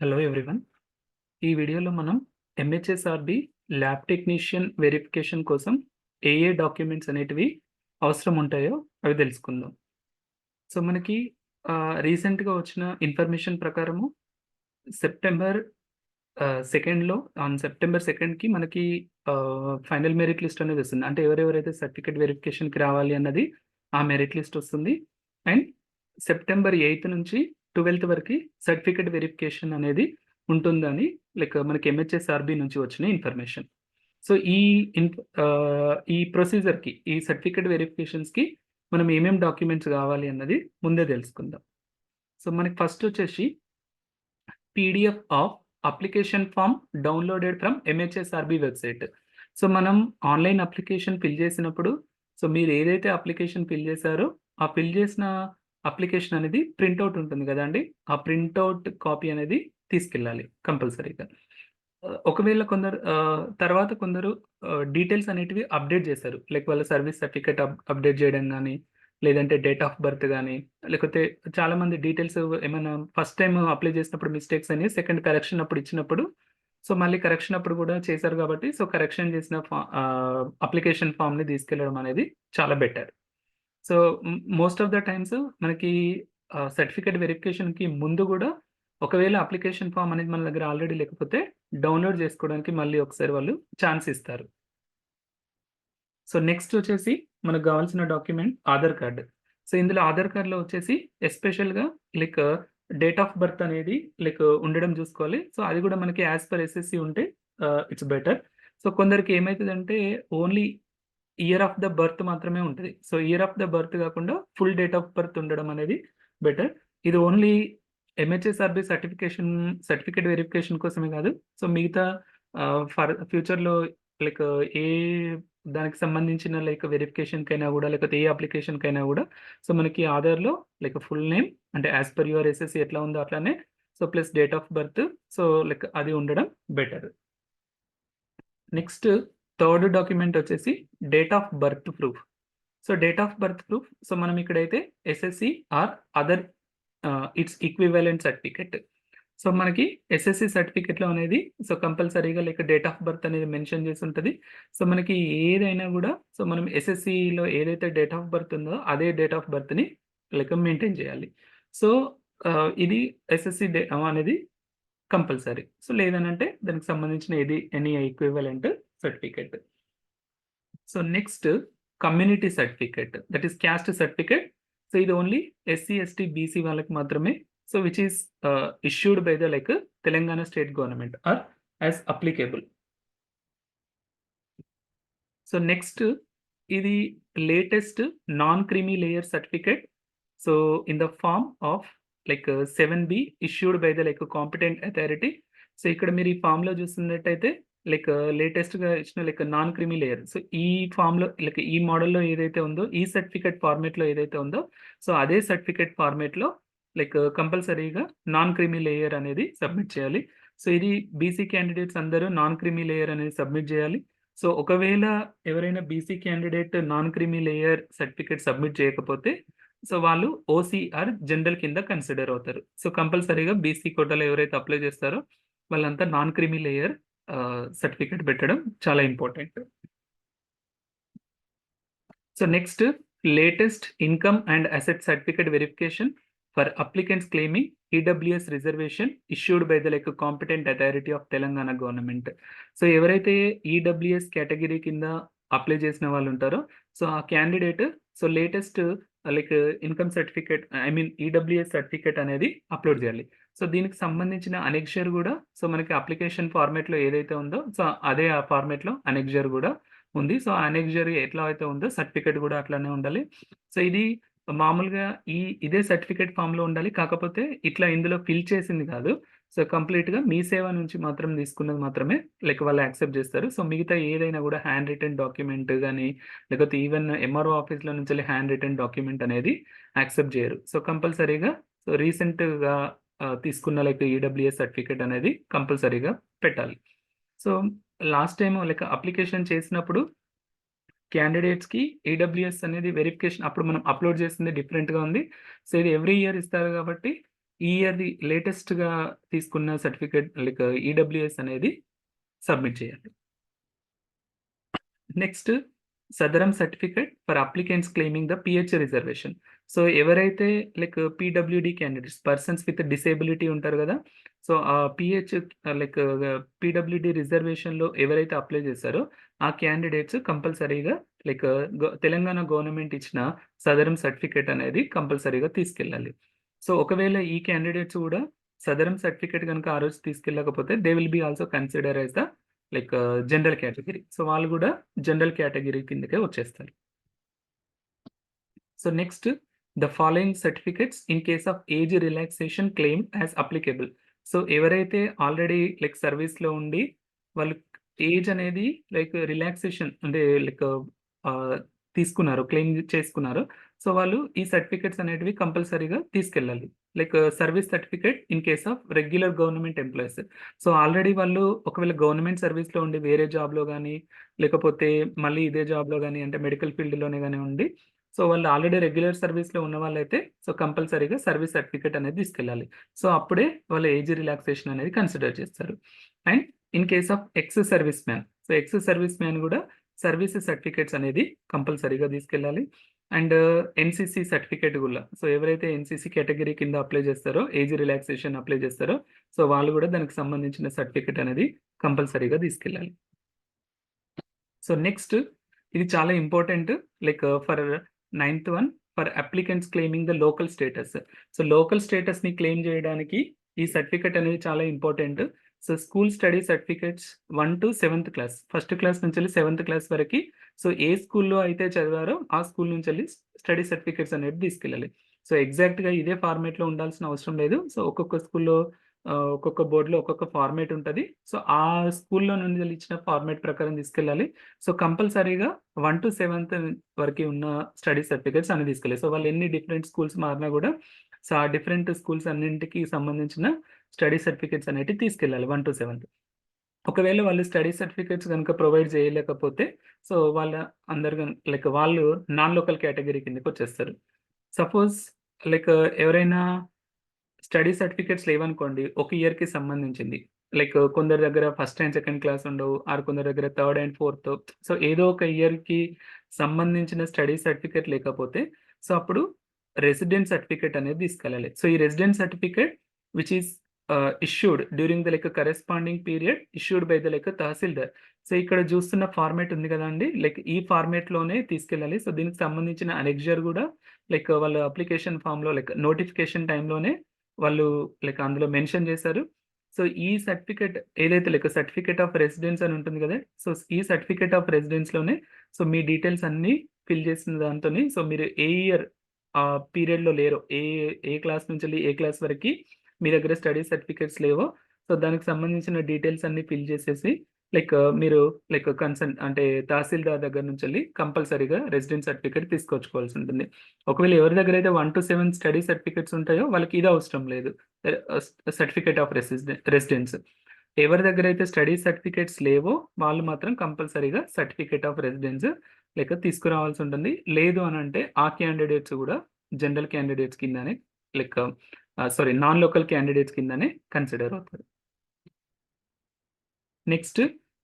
Hello everyone. ఈ వీడియోలో మనం ఎంహెచ్ఎస్ఆర్బి ల్యాబ్ టెక్నీషియన్ వెరిఫికేషన్ కోసం ఏ ఏ డాక్యుమెంట్స్ అనేటివి అవసరం ఉంటాయో అవి తెలుసుకుందాం. సో, మనకి రీసెంట్‌గా వచ్చిన ఇన్ఫర్మేషన్ ప్రకారము సెప్టెంబర్ సెకండ్‌లో ఆన్ సెప్టెంబర్ సెకండ్‌కి మనకి ఫైనల్ మెరిట్ లిస్ట్ అనేది వస్తుంది. అంటే ఎవరెవరైతే సర్టిఫికేట్ వెరిఫికేషన్‌కి రావాలి అన్నది ఆ మెరిట్ లిస్ట్ వస్తుంది. అండ్ సెప్టెంబర్ ఎయిత్ నుంచి ట్వెల్త్ వరకు సర్టిఫికేట్ వెరిఫికేషన్ అనేది ఉంటుందని లైక్ మనకి ఎంహెచ్ఎస్ఆర్‌బీ నుంచి వచ్చిన ఇన్ఫర్మేషన్. సో, ఈ ఇన్ ఈ ప్రొసీజర్‌కి ఈ సర్టిఫికేట్ వెరిఫికేషన్స్‌కి మనం ఏమేం డాక్యుమెంట్స్ కావాలి అన్నది ముందే తెలుసుకుందాం. సో, మనకి ఫస్ట్ వచ్చేసి PDF of application form downloaded from MHSRB website. So, మనం ఆన్‌లైన్ అప్లికేషన్ ఫిల్ చేసినప్పుడు సో, మీరు ఏదైతే అప్లికేషన్ ఫిల్ చేశారో ఆ ఫిల్ చేసిన అప్లికేషన్ అనేది ప్రింట్ ఔట్ ఉంటుంది కదండి ఆ ప్రింట్ కాపీ అనేది తీసుకెళ్ళాలి కంపల్సరీగా. ఒకవేళ కొందరు తర్వాత కొందరు డీటెయిల్స్ అనేటివి అప్డేట్ చేశారు. లైక్ వాళ్ళ సర్వీస్ సర్టిఫికేట్ అప్డేట్ చేయడం కానీ లేదంటే డేట్ ఆఫ్ బర్త్ కానీ లేకపోతే చాలా మంది డీటెయిల్స్ ఏమైనా ఫస్ట్ టైం అప్లై చేసినప్పుడు మిస్టేక్స్ అని సెకండ్ కరెక్షన్ అప్పుడు ఇచ్చినప్పుడు సో, మళ్ళీ కరెక్షన్ అప్పుడు కూడా చేశారు కాబట్టి సో, కరెక్షన్ చేసిన ఫా అప్లికేషన్ ఫామ్ని తీసుకెళ్ళడం అనేది చాలా better. So, most of the times మనకి సర్టిఫికేట్ వెరిఫికేషన్‌కి ముందు కూడా ఒకవేళ అప్లికేషన్ ఫామ్ అనేది మన దగ్గర ఆల్రెడీ లేకపోతే డౌన్‌లోడ్ చేసుకోవడానికి మళ్ళీ ఒకసారి వాళ్ళు ఛాన్స్ ఇస్తారు. సో, నెక్స్ట్ వచ్చేసి మనకు కావాల్సిన డాక్యుమెంట్ ఆధార్ కార్డ్. సో, ఇందులో ఆధార్ కార్డ్‌లో వచ్చేసి ఎస్పెషల్‌గా లైక్ డేట్ ఆఫ్ బర్త్ అనేది లైక్ ఉండడం చూసుకోవాలి. సో, అది కూడా మనకి యాస్ పర్ ఎస్ఎస్‌సి ఉంటే ఇట్స్ బెటర్. సో, కొందరికి ఏమవుతుందంటే only year of the birth మాత్రమే ఉంటుంది so, year of the birth కాకుండా ఫుల్ డేట్ ఆఫ్ బర్త్ ఉండడం అనేది బెటర్. ఇది only MHSRB certification certificate verification కోసమే కాదు. సో, మిగతా ఫర్ ఫ్యూచర్‌లో లైక్ ఏ దానికి సంబంధించిన లైక్ వెరిఫికేషన్‌కైనా కూడా లేకపోతే ఏ అప్లికేషన్‌కైనా కూడా సో, మనకి ఆధార్‌లో లైక్ ఫుల్ నేమ్ అంటే యాస్ పర్ యువర్ ఎస్ఎస్‌సి ఎట్లా ఉందో అట్లానే so, plus date of birth so, like అది ఉండడం బెటర్. నెక్స్ట్ థర్డ్ డాక్యుమెంట్ వచ్చేసి date of birth proof. So, date of birth proof so, మనం ఇక్కడైతే SSC or other it's equivalent certificate. So, మనకి SSC సర్టిఫికేట్‌లో అనేది సో, కంపల్సరీగా లైక్ డేట్ ఆఫ్ బర్త్ అనేది మెన్షన్ చేసి ఉంటుంది సో, మనకి ఏదైనా కూడా సో, మనం ఎస్ఎస్‌సిలో ఏదైతే డేట్ ఆఫ్ బర్త్ ఉందో అదే డేట్ ఆఫ్ బర్త్‌ని లైక్ మెయింటైన్ చేయాలి. సో, ఇది ఎస్ఎస్‌సి డే అనేది కంపల్సరీ. సో, లేదనంటే దానికి సంబంధించిన ఏది any equivalent certificate. So, next community certificate that is caste certificate. So, ఇది ఓన్లీ ఎస్సీ, ఎస్టీ, బీసీ వాళ్ళకి మాత్రమే. So, which is issued by the like Telangana state government or as applicable. So, next ఇది latest non creamy layer certificate. So, in the form of like seven B issued by the like competent authority. So, ఇక్కడ మీరు ఈ ఫామ్లో చూస్తున్నట్టయితే like లేటెస్ట్‌గా ఇచ్చిన like non creamy layer. So, ఈ ఫార్మ్‌లో లైక్ ఈ మోడల్‌లో ఏదైతే ఉందో ఈ సర్టిఫికేట్ ఫార్మేట్లో ఏదైతే ఉందో సో, అదే సర్టిఫికేట్ ఫార్మేట్లో లైక్ కంపల్సరీగా నాన్ క్రిమి లేయర్ అనేది సబ్మిట్ చేయాలి. సో, ఇది బీసీ క్యాండిడేట్స్ అందరూ నాన్ క్రిమి లేయర్ అనేది సబ్మిట్ చేయాలి. సో, ఒకవేళ ఎవరైనా BC candidate non creamy layer certificate submit చేయకపోతే సో, వాళ్ళు ఓసీఆర్ జనరల్ కింద కన్సిడర్ అవుతారు. సో, కంపల్సరీగా బీసీ కోటాలో ఎవరైతే అప్లై చేస్తారో వాళ్ళంతా నాన్ క్రిమి లేయర్ సర్టిఫికేట్ పెట్టడం చాలా important. So, next latest income and asset certificate verification for applicants claiming EWS reservation issued by the like competent authority of Telangana government. So, ఎవరైతే EWS category కింద apply చేసిన వాళ్ళు ఉంటారో so, ఆ candidate so, latest like income certificate I mean EWS certificate అనేది upload చేయాలి. So, దీనికి సంబంధించిన అనెక్స్చర్ కూడా సో, మనకి అప్లికేషన్ ఫార్మేట్లో ఏదైతే ఉందో సో, అదే ఆ ఫార్మేట్లో అనెక్జర్ కూడా ఉంది. సో, ఆ ఎట్లా అయితే ఉందో సర్టిఫికేట్ కూడా అట్లానే ఉండాలి. సో, ఇది మామూలుగా ఈ ఇదే సర్టిఫికేట్ ఫామ్లో ఉండాలి. కాకపోతే ఇట్లా ఇందులో ఫిల్ చేసింది కాదు. సో, కంప్లీట్‌గా మీ సేవ నుంచి మాత్రం తీసుకున్నది మాత్రమే లైక్ వాళ్ళు యాక్సెప్ట్ చేస్తారు. సో, మిగతా ఏదైనా కూడా హ్యాండ్ రిటర్న్ డాక్యుమెంట్ కానీ లేకపోతే ఈవెన్ ఎంఆర్ఓ ఆఫీస్‌లో నుంచి హ్యాండ్ రిటర్న్ డాక్యుమెంట్ అనేది యాక్సెప్ట్ చేయరు. సో, కంపల్సరీగా సో, రీసెంట్‌గా తీసుకున్న లైక్ ఈడబ్ల్యూఎస్ సర్టిఫికేట్ అనేది కంపల్సరీగా పెట్టాలి. So, last time like application చేసినప్పుడు క్యాండిడేట్స్‌కి ఈడబ్ల్యూఎస్ అనేది వెరిఫికేషన్ అప్పుడు మనం అప్లోడ్ చేసింది డిఫరెంట్‌గా ఉంది. సో, ఇది ఎవ్రీ ఇయర్ ఇస్తారు కాబట్టి ఈ ఇయర్‌ది లేటెస్ట్‌గా తీసుకున్న సర్టిఫికేట్ లైక్ ఈడబ్ల్యూఎస్ అనేది సబ్మిట్ చేయాలి. Next Sadaram certificate for applicants claiming the PH reservation. So, ఎవరైతే like PWD candidates persons with disability ఉంటారు కదా సో, ఆ పిహెచ్ లైక్ పీడబ్ల్యూడి రిజర్వేషన్‌లో ఎవరైతే అప్లై చేశారో ఆ క్యాండిడేట్స్ కంపల్సరీగా లైక్ తెలంగాణ గవర్నమెంట్ ఇచ్చిన సదరం సర్టిఫికేట్ అనేది కంపల్సరీగా తీసుకెళ్ళాలి. సో, ఒకవేళ ఈ క్యాండిడేట్స్ కూడా సదరం సర్టిఫికేట్ కనుక ఆ రోజు తీసుకెళ్ళకపోతే they will be also consider as the like general category so, వాళ్ళు కూడా జనరల్ కేటగరీ కిందకే వచ్చేస్తారు. So, next the following certificates in case of age relaxation claim as applicable. So, ఎవరైతే ఆల్రెడీ లైక్ సర్వీస్‌లో ఉండి వాళ్ళు ఏజ్ అనేది లైక్ రిలాక్సేషన్ అంటే లైక్ తీసుకున్నారు క్లెయిమ్ చేసుకున్నారు సో, వాళ్ళు ఈ సర్టిఫికేట్స్ అనేటివి కంపల్సరీగా తీసుకెళ్ళాలి. Like service certificate in case of regular government employees. So, already వాళ్ళు ఒకవేళ గవర్నమెంట్ సర్వీస్‌లో ఉండి వేరే జాబ్‌లో కానీ లేకపోతే మళ్ళీ ఇదే జాబ్‌లో కానీ అంటే మెడికల్ ఫీల్డ్‌లోనే కానీ ఉండి సో, వాళ్ళు ఆల్రెడీ రెగ్యులర్ సర్వీస్‌లో ఉన్న ఉన్నవాళ్ళైతే సో, కంపల్సరీగా సర్వీస్ సర్టిఫికేట్ అనేది తీసుకెళ్ళాలి. సో, అప్పుడే వాళ్ళ ఏజ్ రిలాక్సేషన్ అనేది కన్సిడర్ చేస్తారు. And in case of ex service man. So, ex service man కూడా సర్వీసెస్ సర్టిఫికేట్స్ అనేది కంపల్సరీగా తీసుకెళ్ళాలి. అండ్ ఎన్‌సీసీ సర్టిఫికేట్ కూడా సో, ఎవరైతే ఎన్‌సీసీ కేటగిరీ కింద అప్లై చేస్తారో ఏజ్ రిలాక్సేషన్ అప్లై చేస్తారో సో, వాళ్ళు కూడా దానికి సంబంధించిన సర్టిఫికేట్ అనేది కంపల్సరీగా తీసుకెళ్ళాలి. సో, నెక్స్ట్ ఇది చాలా important like for ninth one for applicants claiming the local status. So, local స్టేటస్‌ని claim చేయడానికి ఈ సర్టిఫికేట్ అనేది చాలా important. So, school study certificates 1-7థ్ class. First class నుంచి వెళ్ళి సెవెంత్ క్లాస్ వరకు సో, ఏ స్కూల్‌లో అయితే చదివారో ఆ స్కూల్ నుంచి వెళ్ళి స్టడీ సర్టిఫికేట్స్ అనేది తీసుకెళ్ళాలి. సో, ఎగ్జాక్ట్‌గా ఇదే ఫార్మేట్లో ఉండాల్సిన అవసరం లేదు. సో, ఒక్కొక్క స్కూల్‌లో ఒక్కొక్క బోర్డ్‌లో ఒక్కొక్క ఫార్మేట్ ఉంటుంది సో, ఆ స్కూల్‌లో నుండి ఇచ్చిన ఫార్మేట్ ప్రకారం తీసుకెళ్ళాలి. సో, కంపల్సరీగా వన్ టు సెవెంత్ వరకు ఉన్న స్టడీ సర్టిఫికేట్స్ అన్ని తీసుకెళ్ళాలి. సో, వాళ్ళు ఎన్ని డిఫరెంట్ స్కూల్స్ మారినా కూడా సో, ఆ డిఫరెంట్ స్కూల్స్ అన్నింటికి సంబంధించిన స్టడీ సర్టిఫికేట్స్ అనేటివి తీసుకెళ్ళాలి 1-7థ్. ఒకవేళ వాళ్ళు స్టడీ సర్టిఫికేట్స్ కనుక ప్రొవైడ్ చేయలేకపోతే సో, వాళ్ళ అందరు లైక్ వాళ్ళు నాన్ లోకల్ కేటగిరీ కిందకి వచ్చేస్తారు సపోజ్ లైక్ ఎవరైనా స్టడీ సర్టిఫికేట్స్ లేవనుకోండి ఒక ఇయర్‌కి సంబంధించింది. లైక్ కొందరి దగ్గర ఫస్ట్ అండ్ సెకండ్ క్లాస్ ఉండవు. ఆర్ కొందరి దగ్గర థర్డ్ అండ్ ఫోర్త్ సో, ఏదో ఒక ఇయర్‌కి సంబంధించిన స్టడీ సర్టిఫికేట్ లేకపోతే సో, అప్పుడు రెసిడెంట్ సర్టిఫికేట్ అనేది తీసుకెళ్ళాలి. సో, ఈ resident certificate which is issued during the like corresponding period issued by the like tahsildar. So, ఇక్కడ చూస్తున్న ఫార్మేట్ ఉంది కదండి లైక్ ఈ ఫార్మేట్లోనే తీసుకెళ్ళాలి. సో, దీనికి సంబంధించిన అనెక్జర్ కూడా లైక్ వాళ్ళ అప్లికేషన్ ఫార్మ్‌లో లైక్ నోటిఫికేషన్ టైంలోనే వాళ్ళు లైక్ అందులో మెన్షన్ చేశారు. సో, ఈ సర్టిఫికేట్ ఏదైతే లైక్ సర్టిఫికేట్ ఆఫ్ రెసిడెన్స్ అని ఉంటుంది కదా సో, ఈ సర్టిఫికేట్ ఆఫ్ రెసిడెన్స్‌లోనే సో, మీ డీటెయిల్స్ అన్నీ ఫిల్ చేసిన దాంతో సో, మీరు ఏ ఇయర్ పీరియడ్‌లో లేరు ఏ ఏ క్లాస్ నుంచెల్లి ఏ క్లాస్ వరకు మీ దగ్గర స్టడీ సర్టిఫికేట్స్ లేవో సో, దానికి సంబంధించిన డీటెయిల్స్ అన్నీ ఫిల్ చేసేసి లైక్ మీరు లైక్ కన్సర్న్ అంటే తహసీల్దార్ దగ్గర నుంచి వెళ్ళి కంపల్సరీగా రెసిడెంట్ సర్టిఫికేట్ తీసుకొచ్చుకోవాల్సి ఉంటుంది. ఒకవేళ ఎవరి దగ్గర అయితే 1-7 స్టడీ సర్టిఫికేట్స్ ఉంటాయో వాళ్ళకి ఇది అవసరం లేదు. Certificate of reside residence. ఎవరి దగ్గర అయితే స్టడీ సర్టిఫికేట్స్ లేవో వాళ్ళు మాత్రం కంపల్సరీగా సర్టిఫికేట్ ఆఫ్ రెసిడెన్స్ లైక్ తీసుకురావాల్సి ఉంటుంది. లేదు అని అంటే ఆ క్యాండిడేట్స్ కూడా జనరల్ క్యాండిడేట్స్ కిందనే like sorry non local candidates కిందనే కన్సిడర్ అవుతారు. Next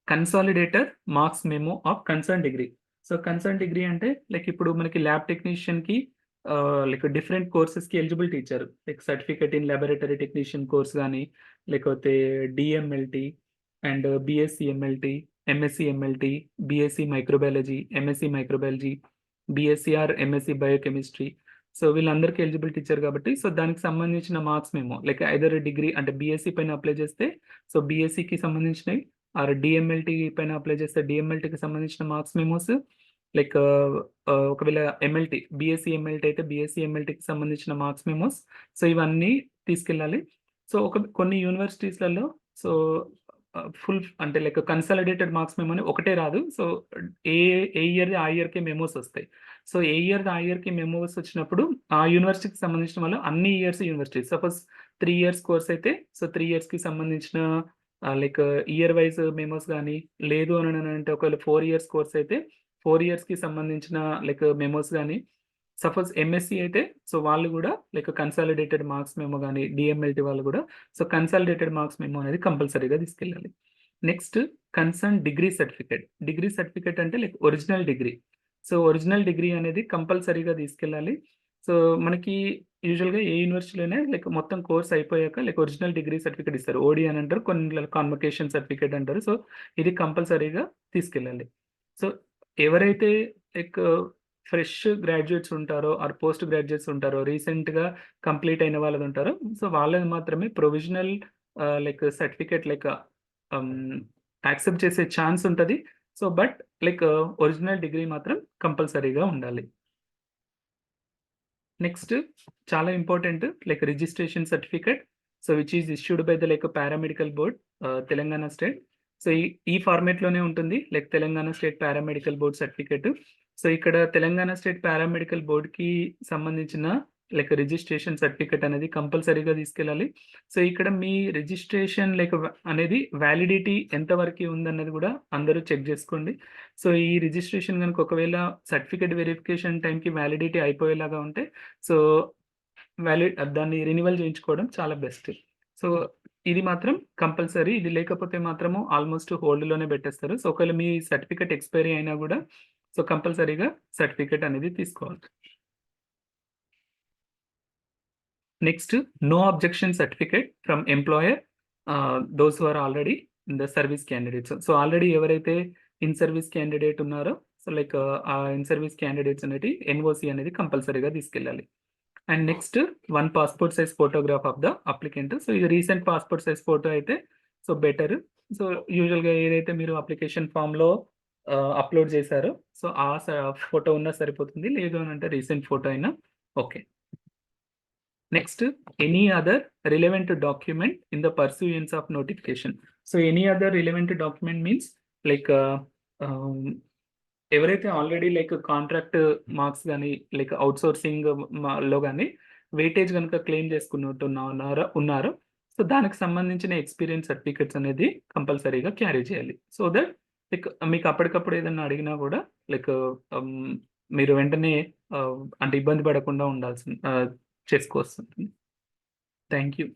consolidated marks memo of concern degree. So, concern degree అంటే లైక్ ఇప్పుడు మనకి ల్యాబ్ టెక్నీషియన్‌కి లైక్ డిఫరెంట్ కోర్సెస్‌కి ఎలిజిబిలిటీ ఇచ్చారు. Like certificate in laboratory technician course కానీ లేకపోతే DMLT and BSc MLT, MSc MLT, BSc microbiology, MSc microbiology, BSc or MSc MSc biochemistry. So, వీళ్ళందరికీ eligibility ఇచ్చారు కాబట్టి సో, దానికి సంబంధించిన మార్క్స్ మేము లైక్ ఐదర్ డిగ్రీ అంటే బీఎస్సీ పైన అప్లై చేస్తే సో, బీఎస్సీకి సంబంధించినవి ఆర్ డిఎంఎల్టీ పైన అప్లై చేస్తే డిఎంఎల్టీకి సంబంధించిన మార్క్స్ మెమోస్ లైక్ ఒకవేళ ఎంఎల్టీ బీఎస్సీ ఎంఎల్టీ అయితే బీఎస్సీ ఎంఎల్టీకి సంబంధించిన మార్క్స్ మెమోస్ సో, ఇవన్నీ తీసుకెళ్ళాలి. సో, ఒక కొన్ని యూనివర్సిటీస్‌లలో సో, ఫుల్ అంటే లైక్ కన్సాలిడేటెడ్ మార్క్స్ మెమో అని ఒకటే రాదు. సో, ఏ ఏ ఇయర్ ఆ ఇయర్‌కే మెమోస్ వస్తాయి. సో, ఏ ఇయర్ ఆ ఇయర్‌కి మెమోస్ వచ్చినప్పుడు ఆ యూనివర్సిటీకి సంబంధించిన వాళ్ళు అన్ని years university suppose three years course అయితే సో, త్రీ ఇయర్స్‌కి సంబంధించిన లైక్ ఇయర్ వైస్ మెమోస్ కానీ లేదు అని అంటే ఒకవేళ ఫోర్ ఇయర్స్ కోర్స్ అయితే ఫోర్ ఇయర్స్‌కి సంబంధించిన లైక్ మెమోస్ కానీ సపోజ్ ఎంఎస్సి అయితే సో వాళ్ళు కూడా లైక్ కన్సాలిడేటెడ్ మార్క్స్ మెమో కానీ డిఎంఎల్టీ వాళ్ళు కూడా సో కన్సాలిడేటెడ్ మార్క్స్ మెమో అనేది కంపల్సరీగా తీసుకెళ్ళాలి. Next concern degree certificate. Degree certificate అంటే like original degree. So original degree అనేది కంపల్సరీగా తీసుకెళ్ళాలి. సో మనకి యూజువల్‌గా ఏ యూనివర్సిటీలోనే లైక్ మొత్తం కోర్స్ అయిపోయాక లైక్ ఒరిజినల్ డిగ్రీ సర్టిఫికేట్ ఇస్తారు. ఓడి అని అంటారు. కొన్ని కాన్వకేషన్ సర్టిఫికేట్ అంటారు. సో ఇది కంపల్సరీగా తీసుకెళ్ళాలి. సో ఎవరైతే లైక్ ఫ్రెష్ గ్రాడ్యుయేట్స్ ఉంటారో ఆర్ పోస్ట్ గ్రాడ్యుయేట్స్ ఉంటారో రీసెంట్‌గా కంప్లీట్ అయిన వాళ్ళది ఉంటారో సో వాళ్ళది మాత్రమే provisional like certificate like accept చేసే ఛాన్స్ ఉంటుంది so but like original degree మాత్రం కంపల్సరీగా ఉండాలి. నెక్స్ట్ చాలా important like registration certificate. So which is issued by the like paramedical board Telangana state. So ఈ ఈ ఫార్మేట్లోనే ఉంటుంది. Like Telangana state paramedical board certificate. So ఇక్కడ తెలంగాణ స్టేట్ పారామెడికల్ బోర్డ్‌కి సంబంధించిన లైక్ రిజిస్ట్రేషన్ సర్టిఫికేట్ అనేది కంపల్సరీగా తీసుకెళ్ళాలి. సో ఇక్కడ మీ రిజిస్ట్రేషన్ లైక్ అనేది వ్యాలిడిటీ ఎంతవరకు ఉందన్నది కూడా అందరూ చెక్ చేసుకోండి సో ఈ రిజిస్ట్రేషన్ కనుక ఒకవేళ సర్టిఫికెట్ వెరిఫికేషన్ టైంకి వ్యాలిడిటీ అయిపోయేలాగా ఉంటే సో వ్యాలిడ్ దాన్ని రెన్యువల్ చేయించుకోవడం చాలా బెస్ట్. సో ఇది మాత్రం కంపల్సరీ. ఇది లేకపోతే మాత్రము ఆల్మోస్ట్ హోల్డ్‌లోనే పెట్టేస్తారు. సో ఒకవేళ మీ సర్టిఫికెట్ ఎక్స్‌పైరీ అయినా కూడా సో కంపల్సరీగా సర్టిఫికేట్ అనేది తీసుకోవాలి. Next no objection certificate from employer those are already in the service candidates. So already ఎవరైతే ఇన్ సర్వీస్ క్యాండిడేట్ ఉన్నారో సో లైక్ ఆ ఇన్ సర్వీస్ క్యాండిడేట్స్ అనేది ఎన్ఓసి అనేది కంపల్సరీగా తీసుకెళ్ళాలి. And next one passport size photograph of the applicant. So ఇది recent passport size photo అయితే so better. So యూజువల్‌గా ఏదైతే మీరు అప్లికేషన్ ఫామ్లో అప్‌లోడ్ చేశారో సో ఆ స ఫోటో ఉన్నా సరిపోతుంది. లేదు అంటే రీసెంట్ ఫోటో అయినా okay. Next any other relevant document in the pursuance of notification. So any other relevant document means like ఎవరైతే ఆల్రెడీ లైక్ కాంట్రాక్ట్ మార్క్స్ కానీ లైక్ అవుట్ సోర్సింగ్లో కానీ వెయిటేజ్ కనుక క్లెయిమ్ చేసుకున్నట్టున్నారో ఉన్నారో సో దానికి సంబంధించిన ఎక్స్‌పీరియన్స్ సర్టిఫికెట్స్ అనేది కంపల్సరీగా క్యారీ చేయాలి. సో దట్ లైక్ మీకు అప్పటికప్పుడు ఏదన్నా అడిగినా కూడా లైక్ మీరు వెంటనే అంటే ఇబ్బంది పడకుండా ఉండాల్సిన చేసుకోవస్తుంటుంది థ్యాంక్ యూ.